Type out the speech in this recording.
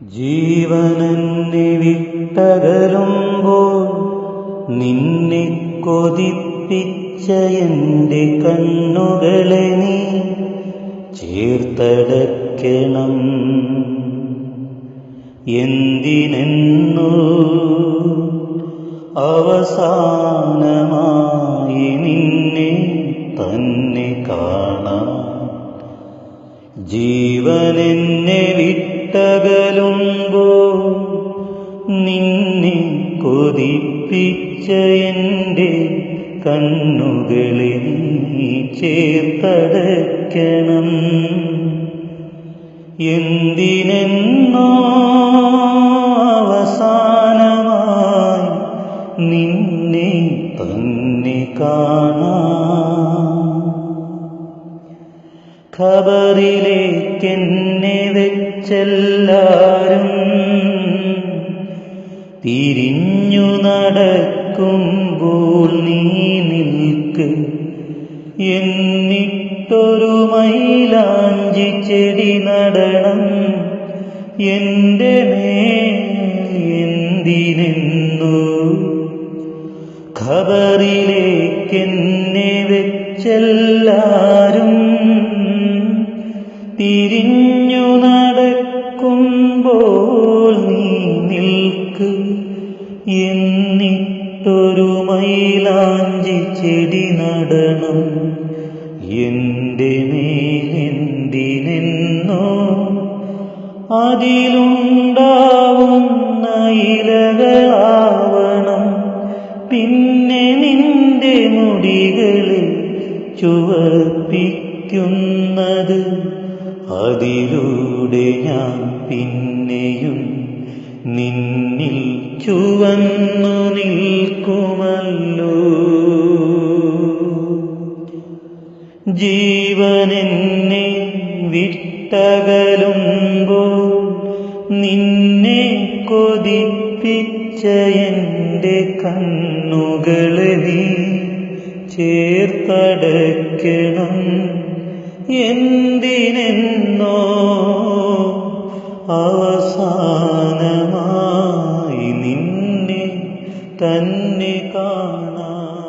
ജീവനെന്നെ വിട്ടകലുമ്പോൾ നിന്നെ കൊതിപ്പിച്ച എന്റെ കണ്ണുകളെ നീ ചേർത്തടക്കണം എന്തിനെന്നു അവസാനമായി നിന്നെ തന്നെ കാണാം. ജീവനെന്നെ വിട്ടകലുമ്പോൾ നിന്നെ കൊതിപ്പിച്ച എന്റെ കണ്ണുകളിൽ ചേർത്തടയ്ക്കണം. എന്തിനെന്നോ അവസാനമായി നിന്നെ തന്നെ കാണാം. ഖബറിലേക്കെന്നെ വെച്ചെല്ലാരും തിരിഞ്ഞു നടക്കുമ്പോൾ നീ നിൽക്ക്. എന്നിട്ടൊരു മൈലാഞ്ചി ചെടി നടണം. എന്റെ മേലെന്തിനെന്നു ഖബറിലേക്കെന്നെ വെച്ചെല്ലാരും തിരിഞ്ഞു നടക്കുമ്പോൾ നീ നിൽക്ക്. എന്നിട്ടൊരു മൈലാഞ്ചി ചെടി നടണം. എന്റെ മേലെന്തിനെന്നോ അതിലുണ്ടാവുന്ന ഇലകളാവണം. പിന്നെ നിന്റെ മുടികളിൽ ചുവപ്പിക്കുന്നത് അതിലൂടെ ഞാൻ പിന്നെയും നിന്നിൽ ചുവന്നു നിൽക്കുമല്ലോ. ജീവനെന്നെ വിട്ടകലുമ്പോൾ നിന്നെ കൊതിപ്പിച്ച എന്റെ കണ്ണുകളെ നീ ചേർത്തടയ്ക്കണം. എന്തിനെന്നോ അവസാനമായി നിന്നെ തന്നെ കാണാൻ